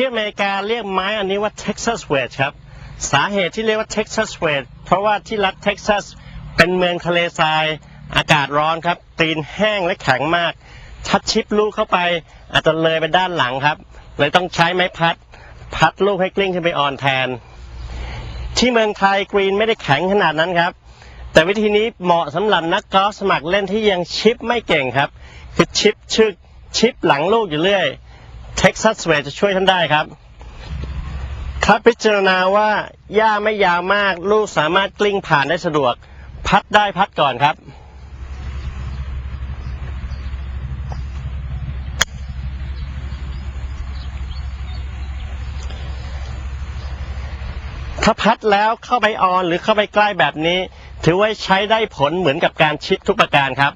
ที่อเมริกาเรียกไม้อันนี้ว่า Texas Wedge ครับ สาเหตุที่เรียกว่า Texas Wedge เพราะว่าที่รัฐเท็กซัสเป็นเมืองทะเลทราย อากาศร้อนครับ ตีนแห้งและแข็งมากถ้าชิปลูกเข้าไป อาจจะเลยไปด้านหลังครับ เลยต้องใช้ไม้พัด พัดลูกให้กลิ้งขึ้นไปออนแทน ที่เมืองไทยกรีนไม่ได้แข็งขนาดนั้นครับ แต่วิธีนี้เหมาะสำหรับนักกอล์ฟสมัครเล่นที่ยังชิปไม่เก่งครับ คือชิปชึกชิปหลังลูกอยู่เรื่อย Texas w e d จะช่วยท่านได้ครับ ครับพิจารณาว่าหญ้าไม่ยาวมากลูกสามารถกลิ้งผ่านได้สะดวก พัดได้พัดก่อนครับ ถ้าพัดแล้วเข้าไปออนหรือเข้าไปใกล้แบบนี้ ถือว่าใช้ได้ผลเหมือนกับการชิดทุกประการครับ